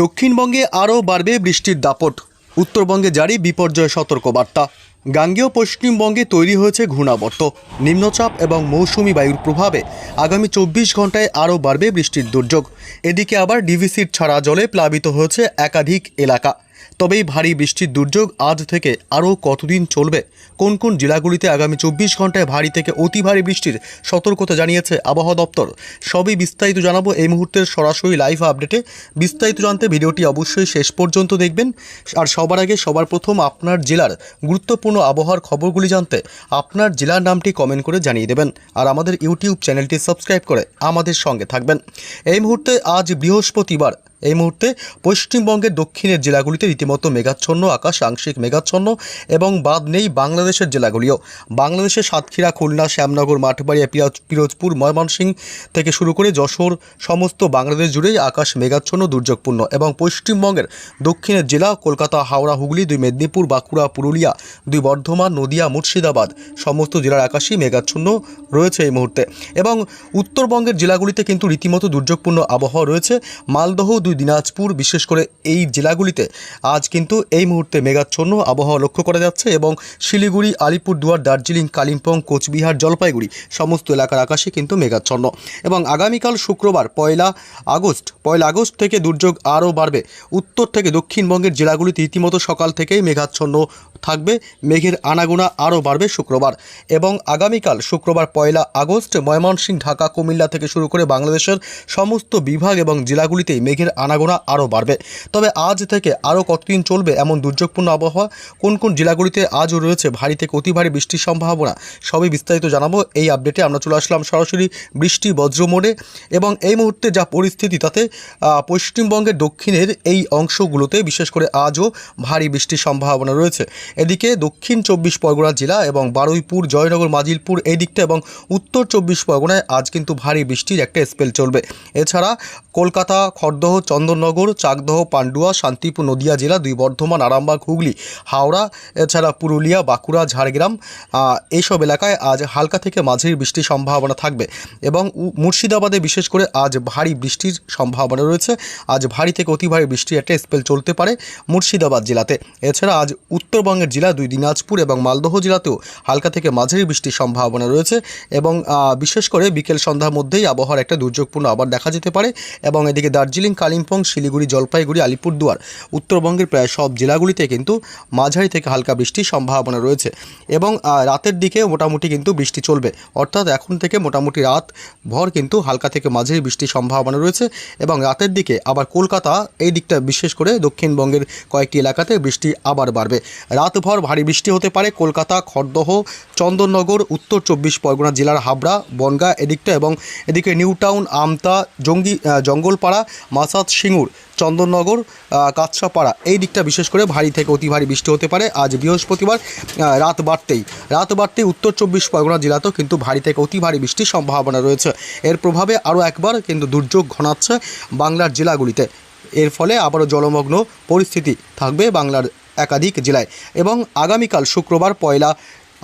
দক্ষিণবঙ্গে আরও বাড়বে বৃষ্টির দাপট। উত্তরবঙ্গে জারি বিপর্যয় সতর্কবার্তা। গাঙ্গেয় পশ্চিমবঙ্গে তৈরি হয়েছে ঘূর্ণাবর্ত। নিম্নচাপ এবং মৌসুমি বায়ুর প্রভাবে আগামী চব্বিশ ঘন্টায় আরও বাড়বে বৃষ্টির দুর্যোগ। এদিকে আবার ডিভিসির ছাড়া জলে প্লাবিত হয়েছে একাধিক এলাকা। তবে এই ভারী বৃষ্টির দুর্যোগ আজ থেকে আরও কতদিন চলবে? কোন কোন জেলাগুলিতে আগামী চব্বিশ ঘন্টায় ভারী থেকে অতি ভারী বৃষ্টির সতর্কতা জানিয়েছে আবহাওয়া দপ্তর? সবই বিস্তারিত জানাব এই মুহূর্তের সরাসরি লাইভ আপডেটে বিস্তারিত জানতে ভিডিওটি অবশ্যই শেষ পর্যন্ত দেখবেন। আর সবার আগে সবার প্রথম আপনার জেলার গুরুত্বপূর্ণ আবহাওয়ার খবরগুলি জানতে আপনার জেলার নামটি কমেন্ট করে জানিয়ে দেবেন। আর আমাদের ইউটিউব চ্যানেলটি সাবস্ক্রাইব করে আমাদের সঙ্গে থাকবেন। এই মুহূর্তে আজ বৃহস্পতিবার এই মুহূর্তে পশ্চিমবঙ্গের দক্ষিণের জেলাগুলিতে রীতিমতো মেঘাচ্ছন্ন আকাশ আংশিক মেঘাচ্ছন্ন এবং বাদ নেই বাংলাদেশের জেলাগুলিও। বাংলাদেশের সাতক্ষীরা, খুলনা, শ্যামনগর, মাঠবাড়িয়া, পিরাজ, পিরোজপুর ময়মনসিংহ থেকে শুরু করে যশোর, সমস্ত বাংলাদেশ জুড়েই আকাশ মেঘাচ্ছন্ন, দুর্যোগপূর্ণ এবং পশ্চিমবঙ্গের দক্ষিণের জেলা কলকাতা, হাওড়া, হুগলি, দুই মেদিনীপুর, বাঁকুড়া, পুরুলিয়া, দুই বর্ধমান, নদিয়া, মুর্শিদাবাদ সমস্ত জেলার আকাশই মেঘাচ্ছন্ন রয়েছে এই মুহূর্তে। এবং উত্তরবঙ্গের জেলাগুলিতে কিন্তু রীতিমতো দুর্যোগপূর্ণ আবহাওয়া রয়েছে। মালদহ দুই দিনাজপুর বিশেষ করে এই জেলাগুলিতে। আজ কিন্তু এই মুহূর্তে মেঘাচ্ছন্ন আবহাওয়া লক্ষ্য করা যাচ্ছে এবং শিলিগুড়ি, আলিপুরদুয়ার, দার্জিলিং, কালিম্পং, কোচবিহার, জলপাইগুড়ি সমস্ত এলাকার আকাশে কিন্তু মেঘাচ্ছন্ন। এবং আগামীকাল শুক্রবার, পয়লা আগস্ট পয়লা আগস্ট থেকে দুর্যোগ আরও বাড়বে। উত্তর থেকে দক্ষিণবঙ্গের জেলাগুলিতে রীতিমতো সকাল থেকেই মেঘাচ্ছন্ন থাকবে। মেঘের আনাগোনা আরও বাড়বে শুক্রবার। এবং আগামীকাল শুক্রবার, পয়লা আগস্ট, ময়মনসিংহ, ঢাকা, কুমিল্লা থেকে শুরু করে বাংলাদেশের সমস্ত বিভাগ এবং জেলাগুলিতেই মেঘের আনাগোনা আরও বাড়বে। তবে আজ থেকে আরও কতদিন চলবে এমন দুর্যোগপূর্ণ আবহাওয়া? কোন কোন জেলাগুলিতে আজও রয়েছে ভারী থেকে অতি ভারী বৃষ্টির সম্ভাবনা? সবই বিস্তারিত জানাব এই আপডেটে। আমরা চলে আসলাম সরাসরি বৃষ্টি বজ্র মোড়ে এবং এই মুহূর্তে যা পরিস্থিতি তাতে পশ্চিমবঙ্গের দক্ষিণের এই অংশগুলোতে বিশেষ করে আজও ভারী বৃষ্টির সম্ভাবনা রয়েছে। এদিকে দক্ষিণ চব্বিশ পরগনা জেলা এবং বারুইপুর, জয়নগর, মাজিলপুর এই দিকটা এবং উত্তর চব্বিশ পরগনায় আজ কিন্তু ভারী বৃষ্টির একটা স্পেল চলবে। এছাড়া কলকাতা, খড়দহ চন্দননগর, চাকদহ, পান্ডুয়া, শান্তিপুর, নদিয়া জেলা, দুই বর্ধমান, আরামবাগ, হুগলি, হাওড়া, এছাড়া পুরুলিয়া, বাঁকুড়া, ঝাড়গ্রাম এইসব এলাকায় আজ হালকা থেকে মাঝারি বৃষ্টির সম্ভাবনা থাকবে এবং মুর্শিদাবাদে বিশেষ করে আজ ভারী বৃষ্টির সম্ভাবনা রয়েছে। আজ ভারী থেকে অতি ভারী বৃষ্টির একটা স্পেল চলতে পারে মুর্শিদাবাদ জেলাতে। এছাড়া আজ উত্তরবঙ্গের জেলা দুই, দিনাজপুর এবং মালদহ জেলাতেও হালকা থেকে মাঝারি বৃষ্টির সম্ভাবনা রয়েছে এবং বিশেষ করে বিকেল সন্ধ্যার মধ্যেই আবহাওয়ার একটা দুর্যোগপূর্ণ আবার দেখা যেতে পারে এবং এদিকে দার্জিলিং, কালিম্পং শিলিগুড়ি, জলপাইগুড়ি, আলিপুরদুয়ার, উত্তরবঙ্গের প্রায় সব জেলাগুলিতে কিন্তু মাঝারি থেকে হালকা বৃষ্টির সম্ভাবনা রয়েছে এবং রাতের দিকে মোটামুটি কিন্তু বৃষ্টি চলবে। অর্থাৎ এখন থেকে মোটামুটি রাত ভর কিন্তু হালকা থেকে মাঝারি বৃষ্টির সম্ভাবনা রয়েছে এবং রাতের দিকে আবার কলকাতা এই দিকটা বিশেষ করে দক্ষিণবঙ্গের কয়েকটি এলাকাতে বৃষ্টি আবার বাড়বে। রাতভর ভারী বৃষ্টি হতে পারে কলকাতা, খড়দহ, চন্দননগর, উত্তর চব্বিশ পরগনা জেলার হাবড়া, বনগা এদিকটা এবং এদিকে নিউ টাউন আমতা, জঙ্গি জঙ্গলপাড়া জঙ্গলপাড়া মাসাদ সিঙ্গুর, চন্দননগর কাঁচরাপাড়া, এই দিকটা বিশেষ করে ভারী থেকে অতি ভারী বৃষ্টি হতে পারে। আজ বৃহস্পতিবার রাত বাড়তেই রাত বাড়তেই উত্তর চব্বিশ পরগনা জেলাতেও কিন্তু ভারী থেকে অতি ভারী বৃষ্টির সম্ভাবনা রয়েছে। এর প্রভাবে আরও একবার কিন্তু দুর্যোগ ঘনাচ্ছে বাংলার জেলাগুলিতে। এর ফলে আবারও জলমগ্ন পরিস্থিতি থাকবে বাংলার একাধিক জেলায়। এবং আগামীকাল শুক্রবার পয়লা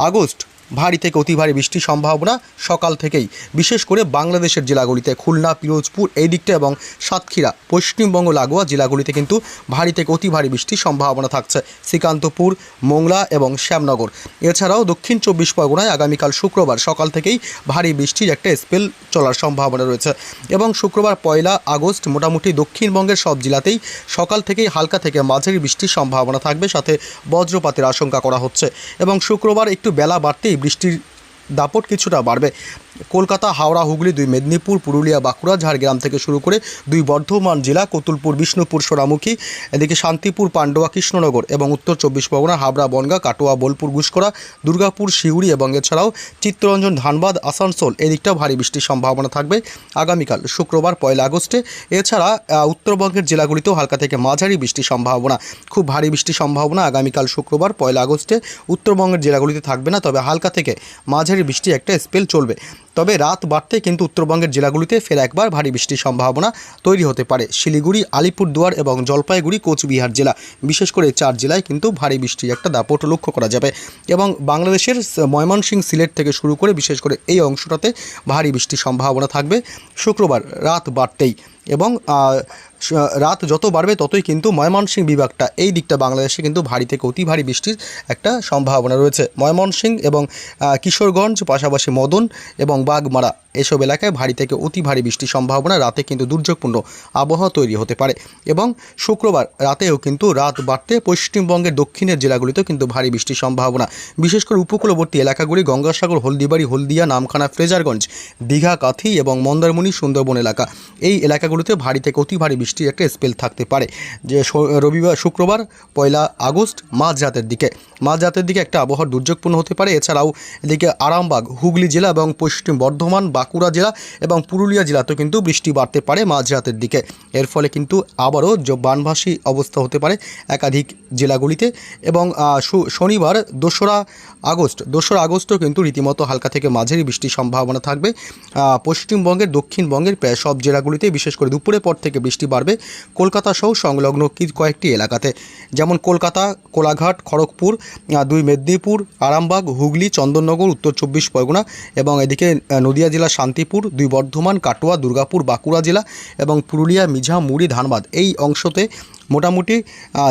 আগস্ট ভারী থেকে অতি ভারী বৃষ্টির সম্ভাবনা সকাল থেকেই। বিশেষ করে বাংলাদেশের জেলাগুলিতে খুলনা, পিরোজপুর এই দিকটা এবং সাতক্ষীরা, পশ্চিমবঙ্গ, লাগোয়া জেলাগুলিতে কিন্তু ভারী থেকে অতি ভারী বৃষ্টির সম্ভাবনা থাকছে। শ্রীকান্তপুর, মোংলা এবং শ্যামনগর। এছাড়াও দক্ষিণ চব্বিশ পরগনায় আগামীকাল শুক্রবার সকাল থেকেই ভারী বৃষ্টির একটা স্পেল চলার সম্ভাবনা রয়েছে এবং শুক্রবার পয়লা আগস্ট মোটামুটি দক্ষিণবঙ্গের সব জেলাতেই সকাল থেকেই হালকা থেকে মাঝারি বৃষ্টির সম্ভাবনা থাকবে, সাথে বজ্রপাতের আশঙ্কা করা হচ্ছে এবং শুক্রবার একটু বেলা বাড়তেই বৃষ্টির দাপট কিছুটা বাড়বে। কলকাতা, হাওড়া, হুগলি, দুই মেদিনীপুর, পুরুলিয়া, বাঁকুড়া, ঝাড়গ্রাম থেকে শুরু করে দুই বর্ধমান জেলা, কতুলপুর, বিষ্ণুপুর, সোনামুখী, এদিকে শান্তিপুর, পান্ডুয়া, কৃষ্ণনগর এবং উত্তর চব্বিশ পরগনা, হাবড়া, বনগা, কাটোয়া, বোলপুর গুসকরা দুর্গাপুর, শিউড়ি এবং এছাড়াও চিত্তরঞ্জন, ধানবাদ, আসানসোল, এদিকটাও ভারী বৃষ্টির সম্ভাবনা থাকবে আগামীকাল, শুক্রবার, পয়লা আগস্টে। এছাড়া উত্তরবঙ্গের জেলাগুলিতেও হালকা থেকে মাঝারি বৃষ্টির সম্ভাবনা, খুব ভারী বৃষ্টির সম্ভাবনা আগামীকাল শুক্রবার, পয়লা আগস্টে। উত্তরবঙ্গের জেলাগুলিতে থাকবে না, তবে হালকা থেকে মাঝারি বৃষ্টি একটা স্পেল চলবে। তবে রাত বাড়তে কিন্তু উত্তরবঙ্গের জেলাগুলিতে ফের একবার ভারী বৃষ্টির সম্ভাবনা তৈরি হতে পারে। শিলিগুড়ি, আলিপুরদুয়ার এবং জলপাইগুড়ি কোচবিহার জেলা, বিশেষ করে চার জেলায় কিন্তু ভারী বৃষ্টির একটা দাপট লক্ষ্য করা যাবে এবং বাংলাদেশের ময়মনসিং সিলেট থেকে শুরু করে বিশেষ করে এই অংশটাতে ভারী বৃষ্টির সম্ভাবনা থাকবে শুক্রবার রাত বাড়তেই এবং রাত যত বাড়বে ততই কিন্তু ময়মনসিংহ বিভাগটা এই দিকটা বাংলাদেশে কিন্তু ভারী থেকে অতি ভারী বৃষ্টির একটা সম্ভাবনা রয়েছে। ময়মনসিংহ এবং কিশোরগঞ্জ, পাশাপাশি মদন এবং বাগমারা। এসব এলাকায় ভারী থেকে অতি ভারী বৃষ্টির সম্ভাবনা, রাতে কিন্তু দুর্যোগপূর্ণ আবহাওয়া তৈরি হতে পারে এবং শুক্রবার রাতেও কিন্তু রাত বাড়তে পশ্চিমবঙ্গের দক্ষিণের জেলাগুলিতেও কিন্তু ভারী বৃষ্টির সম্ভাবনা। বিশেষ করে উপকূলবর্তী এলাকাগুলি গঙ্গাসাগর, হলদিবাড়ি, হলদিয়া, নামখানা, ফ্রেজারগঞ্জ, দীঘা, কাথি এবং মন্দারমণি, সুন্দরবন এলাকা। এই এলাকাগুলিতে ভারী থেকে অতি ভারী বৃষ্টির একটা স্পেল থাকতে পারে। যে রবিবার, শুক্রবার, পয়লা আগস্ট মাঝরাতের দিকে। মাঝরাতের দিকে একটা আবহাওয়ার দুর্যোগপূর্ণ হতে পারে। এছাড়াও এদিকে আরামবাগ, হুগলি জেলা এবং পশ্চিম বর্ধমান বাঁকুড়া জেলা এবং পুরুলিয়া জেলাতেও কিন্তু বৃষ্টি বাড়তে পারে মাঝরাতের দিকে। এর ফলে কিন্তু আবারও বানভাসী অবস্থা হতে পারে একাধিক জেলাগুলিতে এবং শনিবার দোসরা আগস্ট, দোসরা আগস্টও কিন্তু রীতিমতো হালকা থেকে মাঝারি বৃষ্টির সম্ভাবনা থাকবে। পশ্চিমবঙ্গের দক্ষিণবঙ্গের প্রায় সব জেলাগুলিতে, বিশেষ করে দুপুরের পর থেকে বৃষ্টি বাড়বে কলকাতা সহ সংলগ্ন কয়েকটি এলাকাতে। যেমন কলকাতা, কোলাঘাট, খড়গপুর দুই মেদিনীপুর, আরামবাগ, হুগলি, চন্দননগর, উত্তর চব্বিশ পরগনা এবং এদিকে নদিয়া জেলা শান্তিপুর দুই বর্ধমান কাটোয়া দুর্গাপুর বাঁকুড়া জেলা এবং পুরুলিয়া মিঝা মুড়ি ধানবাদ। এই অংশতে মোটামুটি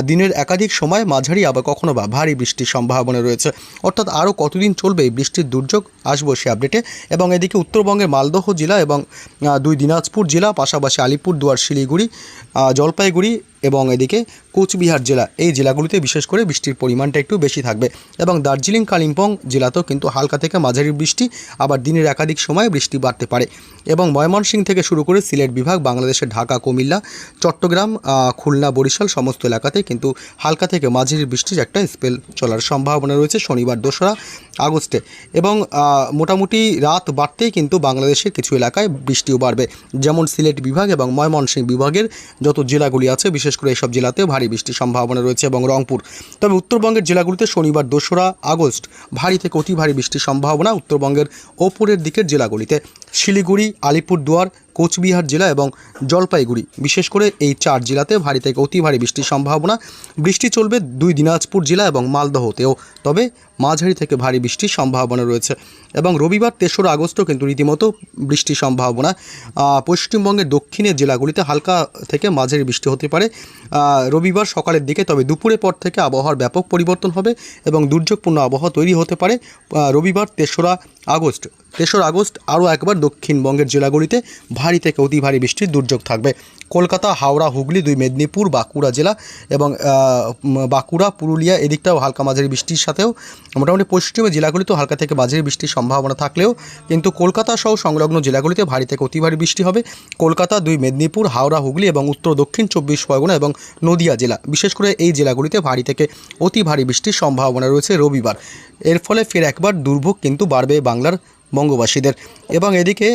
দিনের একাধিক সময় মাঝারি আবার কখনো বা ভারী বৃষ্টির সম্ভাবনা রয়েছে। অর্থাৎ আরও কতদিন চলবে এই বৃষ্টির দুর্যোগ আসব সে আপডেটে। এবং এদিকে উত্তরবঙ্গের মালদহ জেলা এবং দুই দিনাজপুর জেলা, পাশাপাশি আলিপুরদুয়ার, শিলিগুড়ি জলপাইগুড়ি এবং এদিকে কোচবিহার জেলা, এই জেলাগুলিতে বিশেষ করে বৃষ্টির পরিমাণটা একটু বেশি থাকবে। এবং দার্জিলিং, কালিম্পং জেলাতেও কিন্তু হালকা থেকে মাঝারি বৃষ্টি, আবার দিনের একাধিক সময় বৃষ্টি বাড়তে পারে। এবং ময়মনসিংহ থেকে শুরু করে সিলেট বিভাগ, বাংলাদেশের ঢাকা, কুমিল্লা, চট্টগ্রাম খুলনা বরিশাল সমস্ত এলাকাতে কিন্তু হালকা থেকে মাঝির বৃষ্টির একটা স্পেল চলার সম্ভাবনা রয়েছে শনিবার, দোসরা আগস্টে। এবং মোটামুটি রাত বাড়তেই কিন্তু বাংলাদেশের কিছু এলাকায় বৃষ্টিও বাড়বে। যেমন সিলেট বিভাগ এবং ময়মনসিংহ বিভাগের যত জেলাগুলি আছে, বিশেষ করে এসব জেলাতে ভারী বৃষ্টির সম্ভাবনা রয়েছে এবং রংপুর। তবে উত্তরবঙ্গের জেলাগুলিতে শনিবার, দোসরা আগস্ট ভারী থেকে অতি ভারী বৃষ্টির সম্ভাবনা উত্তরবঙ্গের ওপরের দিকের জেলাগুলিতে। শিলিগুড়ি, আলিপুরদুয়ার কোচবিহার জেলা এবং জলপাইগুড়ি। বিশেষ করে এই চার জেলাতে ভারী থেকে অতি ভারী বৃষ্টির সম্ভাবনা। বৃষ্টি চলবে দুই দিনাজপুর জেলা এবং মালদহতেও। তবে মাঝারি থেকে ভারী বৃষ্টির সম্ভাবনা রয়েছে। এবং রবিবার তেসরা আগস্টও কিন্তু রীতিমতো বৃষ্টির সম্ভাবনা। পশ্চিমবঙ্গের দক্ষিণের জেলাগুলিতে হালকা থেকে মাঝারি বৃষ্টি হতে পারে। রবিবার সকালের দিকে, তবে দুপুরের পর থেকে আবহাওয়ার ব্যাপক পরিবর্তন হবে এবং দুর্যোগপূর্ণ আবহাওয়া তৈরি হতে পারে। রবিবার তেসরা আগস্ট তেসরা আগস্ট আরও একবার দক্ষিণবঙ্গের জেলাগুলিতে ভারী থেকে অতি ভারী বৃষ্টির দুর্যোগ থাকবে। কলকাতা, হাওড়া, হুগলি, দুই মেদিনীপুর, বাঁকুড়া জেলা এবং বাঁকুড়া, পুরুলিয়া এদিকটাও হালকা মাঝারি বৃষ্টির সাথেও মোটামুটি পশ্চিমের জেলাগুলিতেও হালকা থেকে মাঝারি বৃষ্টির সম্ভাবনা থাকলেও কিন্তু কলকাতা সহ সংলগ্ন জেলাগুলিতে ভারী থেকে অতি ভারী বৃষ্টি হবে। কলকাতা, দুই মেদিনীপুর, হাওড়া, হুগলি এবং উত্তর, দক্ষিণ চব্বিশ পরগনা এবং নদিয়া জেলা, বিশেষ করে এই জেলাগুলিতে ভারী থেকে অতি ভারী বৃষ্টির সম্ভাবনা রয়েছে রবিবার। এর ফলে ফের একবার দুর্ভোগ কিন্তু বাড়বে বাংলার বঙ্গবাসীদের। এবং এদিকে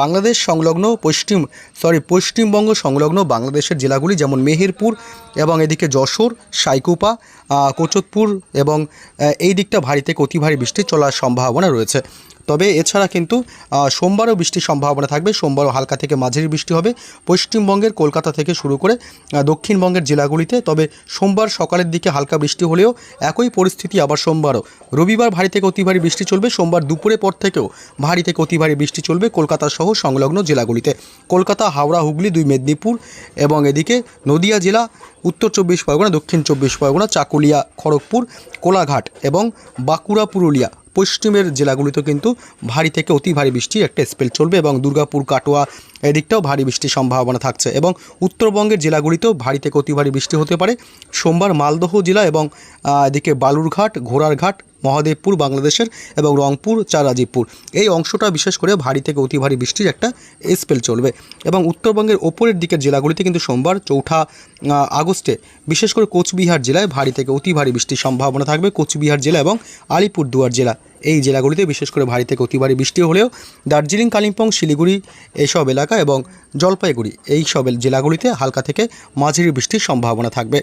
বাংলাদেশ সংলগ্ন পশ্চিম সরি পশ্চিমবঙ্গ সংলগ্ন বাংলাদেশের জেলাগুলি যেমন মেহেরপুর এবং এদিকে যশোর, সাইকুপা কোচতপুর এবং এই দিকটা ভারীতে থেকে অতি ভারী বৃষ্টি চলার সম্ভাবনা রয়েছে। তবে এছাড়া কিন্তু সোমবারও বৃষ্টির সম্ভাবনা থাকবে। সোমবারও হালকা থেকে মাঝারি বৃষ্টি হবে। পশ্চিমবঙ্গের কলকাতা থেকে শুরু করে দক্ষিণবঙ্গের জেলাগুলিতে। তবে সোমবার সকালের দিকে হালকা বৃষ্টি হলেও একই পরিস্থিতি আবার সোমবারও। রবিবার ভারী থেকে অতি ভারী বৃষ্টি চলবে। সোমবার দুপুরের পর থেকেও ভারী থেকে অতি ভারী বৃষ্টি চলবে কলকাতা সহ সংলগ্ন জেলাগুলিতে। কলকাতা, হাওড়া, হুগলি, দুই মেদিনীপুর এবং এদিকে নদিয়া জেলা, উত্তর চব্বিশ পরগনা, দক্ষিণ চব্বিশ পরগনা, চাকুলিয়া, খড়গপুর, কোলাঘাট এবং বাঁকুড়া, পুরুলিয়া। পশ্চিমের জেলাগুলিতে কিন্তু ভারী থেকে অতি ভারী বৃষ্টি, একটা স্পেল চলবে এবং দুর্গাপুর, কাটোয়া এদিকটাও ভারী বৃষ্টির সম্ভাবনা থাকছে এবং উত্তরবঙ্গের জেলাগুলিতেও ভারী থেকে অতি ভারী বৃষ্টি হতে পারে। সোমবার মালদহ জেলা এবং এদিকে বালুরঘাট, ঘোড়ারঘাট মহাদেবপুর, বাংলাদেশের এবং রংপুর চারাজিপুর এই অংশটা বিশেষ করে ভারী থেকে অতি ভারী বৃষ্টির একটা স্পেল চলবে এবং উত্তরবঙ্গের ওপরের দিকের জেলাগুলিতে কিন্তু সোমবার, চৌঠা আগস্টে বিশেষ করে কোচবিহার জেলায় ভারী থেকে অতি ভারী বৃষ্টির সম্ভাবনা থাকবে। কোচবিহার জেলা এবং আলিপুরদুয়ার জেলা এই জেলাগুলিতে বিশেষ করে ভারী থেকে অতি ভারী বৃষ্টি হলেও দার্জিলিং, কালিম্পং, শিলিগুড়ি এইসব এলাকা এবং জলপাইগুড়ি এই সব জেলাগুলিতে হালকা থেকে মাঝারি বৃষ্টির সম্ভাবনা থাকবে।